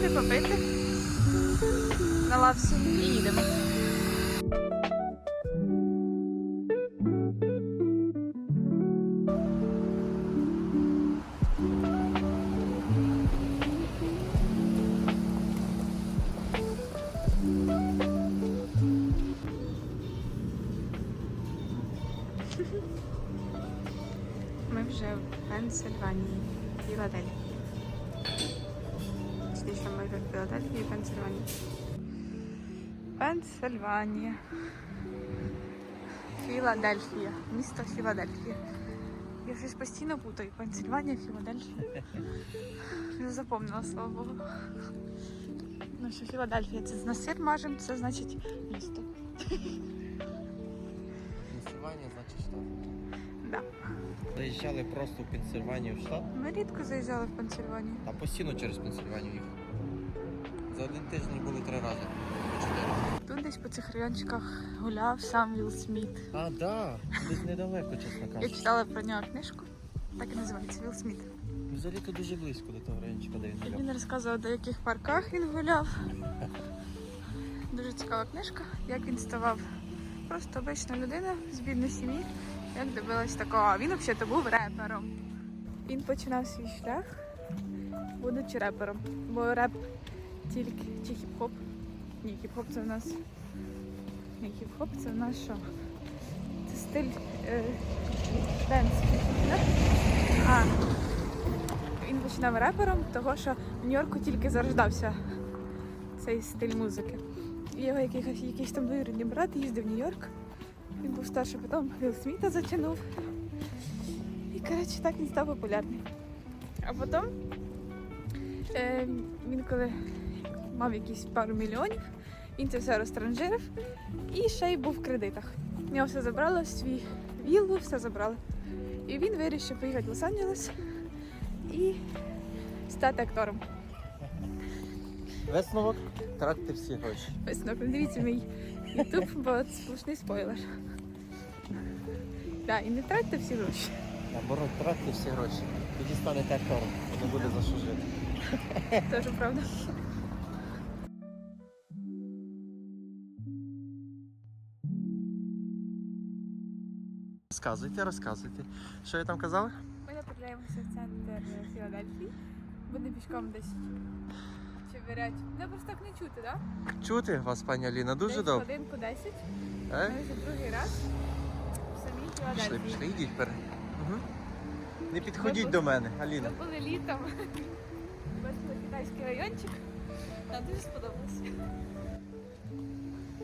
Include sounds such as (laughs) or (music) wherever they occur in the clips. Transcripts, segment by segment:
поїсти, попити на лавці і їдемо. Ми вже в Пенсильванії, Філадельфії. Точніше, вже Філадельфії, Пенсильванія. Пенсильванія. Філадельфія. Місто Філадельфія. Я щось постійно путаю. Пенсильванія, Філадельфія. Не запомнила, слава Богу. Ну що Філадельфія це на сир мажем, це значить місто. Пенсильванія, значить штат. Да. Заїжджали просто в Пенсильванію в штат, Ми рідко заїжджали в Пенсильванію. а постійно через Пенсильванію їхали. За один тиждень були три рази. Тут десь по цих райончиках гуляв сам Вілл Сміт. А, да, десь недалеко, чесно Я читала про нього книжку, так і називається Вілл Сміт. Взагалі то дуже близько до того райончика, де він гуляв. він розказував, до яких парках він гуляв. (laughs) Дуже цікава книжка, як він ставав просто обична людина з бідної сім'ї, як добилась такого. А Він взагалі був репером. Він починав свій шлях, будучи репером. Бо реп тільки чи хіп-хоп. Ні, хіп-хоп це в нас. Ні, хіп-хоп це в нас що? Це стиль е, денс. да? А, він починав репером, того що в Нью-Йорку тільки зарождався цей стиль музики. Його якийсь, якийсь там двоюрідний брат їздив в Нью-Йорк. Він був старший, потім Вілл Сміта затягнув. І коротше так він став популярний. А потім е, він коли мав якісь пару мільйонів, він це все розтранжирив і ще й був в кредитах. В нього все забрало, свій віллу, все забрали. І він вирішив поїхати в Лос-Анджелес і стати актором. Висновок, тратьте всі гроші. Висновок, дивіться мій ютуб, бо це сплошний спойлер. Так, і не тратьте всі гроші. Наоборот, тратьте всі гроші. Тоді станете актором, не буде за що жити. Теж правда. Розказуйте, розказуйте. Що ви там казали? Ми направляємося в центр Філадельфії. Буде пішком десь чебирять. Ну просто так не чути, так? Чути вас, пані Аліна, дуже добре. годинку 10. Е? Ми вже другий раз в самій Пішли, Філадельфії. пішли, йдіть перед. Угу. Не підходіть Ми до мене, Ми Аліна. були літом. Бачили китайський райончик. Нам дуже сподобалося.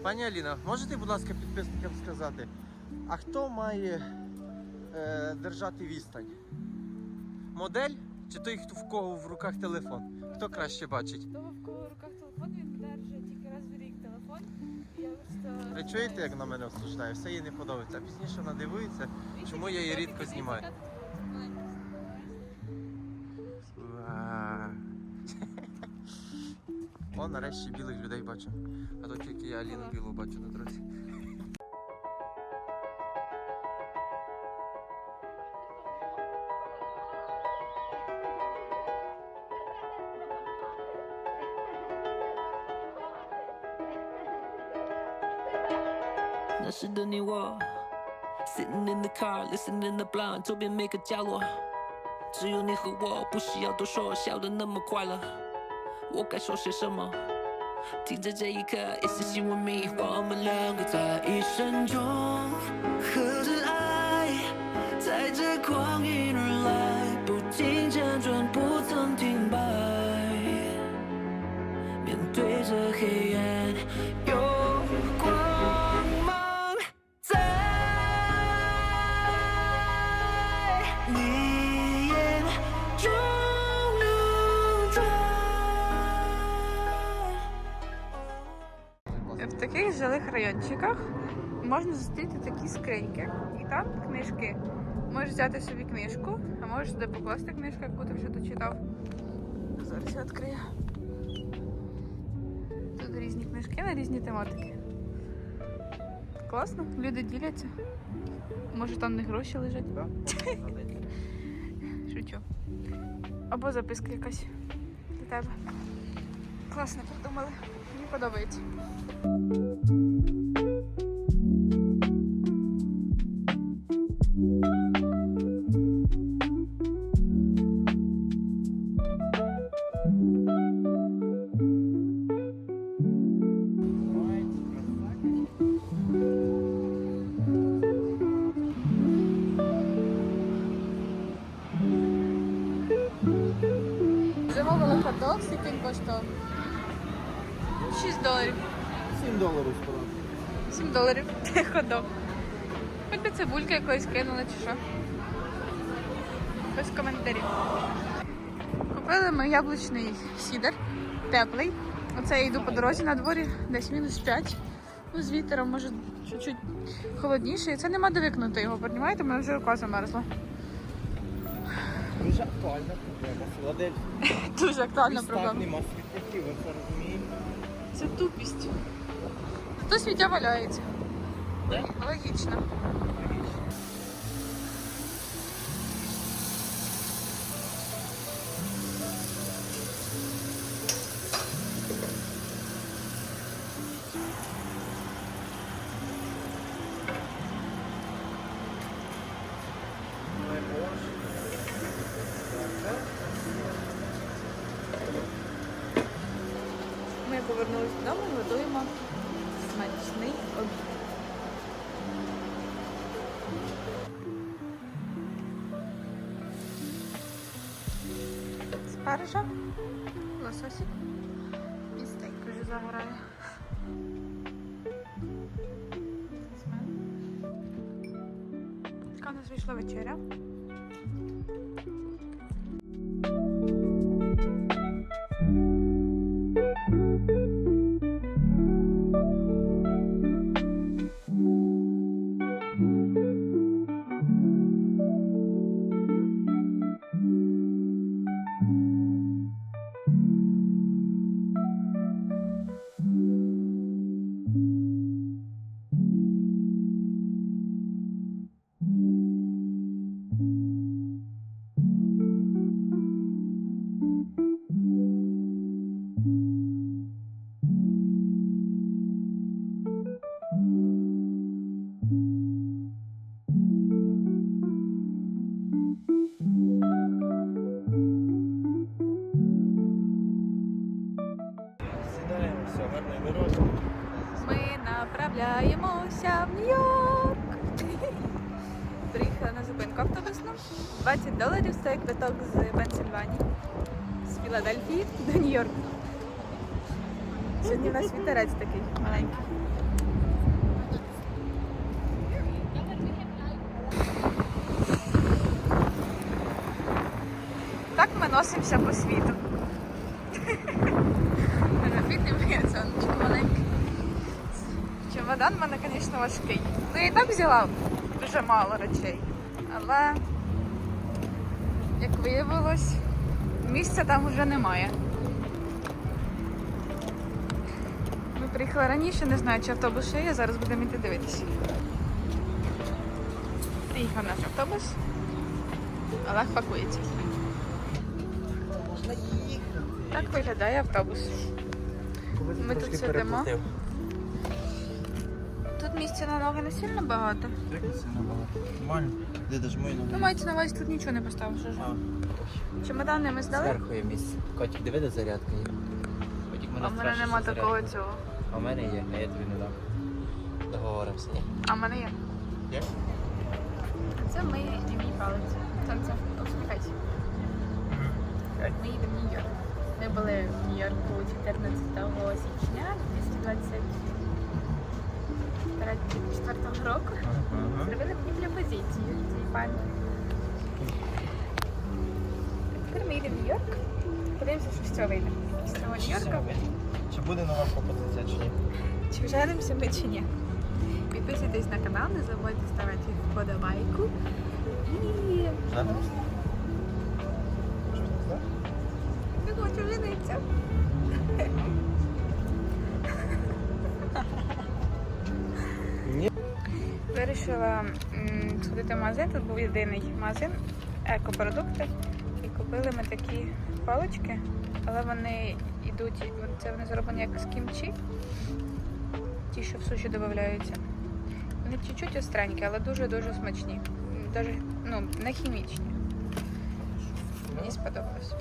Пані Аліна, можете, будь ласка, підписникам сказати, а хто має е, держати відстань? Модель чи той, хто в кого в руках телефон? Хто краще бачить? Того, в кого в руках телефон, він держить тільки раз в рік телефон. І Я просто... Ви чуєте, як на мене осуждає? Все їй не подобається. А Пізніше вона дивується, чому я її рідко знімаю. О, нарешті білих людей бачу. А то тільки я Аліну білу бачу на дорозі. 那时的你我 Sitting in the car, listening to blind，周边每个角落，只有你和我，不需要多说，笑得那么快乐。我该说些什么？停在这一刻，一丝心问迷，我们两个在一生中合着爱，在这光阴而来，不停辗转，不曾停摆。面对着黑暗，райончиках можна зустріти такі скриньки. І там книжки. Можеш взяти собі книжку, а можеш сюди покласти книжку, яку ти вже дочитав. Зараз я відкрию. Тут різні книжки на різні тематики. Класно, люди діляться. Може там не гроші лежать? Шучу. Або записка якась для тебе. Класно придумали. Мені подобається. Хот-дог, він коштував? 6 доларів. 7 доларів справа. 7 доларів. (laughs) Хот-дог. Хоч би цибульки якоїсь кинули чи що. Без коментарів. Купили ми яблучний сідер, теплий. Оце я йду по дорозі на дворі, десь мінус 5. Ну, з вітером, може, чуть-чуть холодніше. І це нема де викнути його, розумієте? У мене вже рука замерзла. Дуже актуальна проблема. Філадельфія. (laughs) Дуже актуальна проблема. нема світляків, ви це розумієте? Це тупість. Зато сміття валяється. Логічно. Повернулися додому і готуємо смачний обід. Спаржа, лососик і стейк вже загорає. Така у нас вийшла вечеря. Все, гарної дороги. Ми направляємося в Нью-Йорк. Приїхали на зупинку автобусну. 20 доларів стоїть квиток з Пенсильванії, з Філадельфії до Нью-Йорка. Сьогодні в нас вітерець такий маленький. Так ми носимося по світу. Сонечко маленьке. Чемодан в мене, звісно, важкий. Ну і так взяла дуже мало речей. Але, як виявилось, місця там вже немає. Ми приїхали раніше, не знаю, чи автобус ще є, зараз будемо йти дивитися. Приїхав наш автобус. Олег пакується. Так виглядає автобус. Ми тут сидимо. Тут місця на ноги не сильно багато. Як це набагато? Нормально. Де мої ноги? Ну, мається на увазі, тут нічого не поставиш. Чемодани ми здали, Зверху є місце. Котик, диви, де зарядка є. Котик, а мене в мене нема такого зарядка. цього. А в мене є, а я тобі не дам. Договоримося. А в мене є. Є? Це ми і мій палець. Сонце, усміхайся. Ми їдемо в Нью-Йорк. Ми були в Нью-Йорку 14 січня 2024 року. Зробили мені пропозицію цій пані. Тепер ми їдемо в Нью-Йорк. Подивимося, що з цього вийде. З цього Нью-Йорка. Чи буде нова пропозиція чи ні? Чи вженимося ми чи ні? Підписуйтесь на канал, не забудьте ставити вподобайку. І Женимося? Хочу женитися. Ні. Вирішила сходити в магазин. Тут був єдиний магазин, екопродукти. І купили ми такі палички, але вони йдуть Це вони зроблені як з кімчі. Ті, що в суші додаються. Вони чуть-чуть остренькі, але дуже-дуже смачні. Даже, ну, не хімічні. Сподобалось.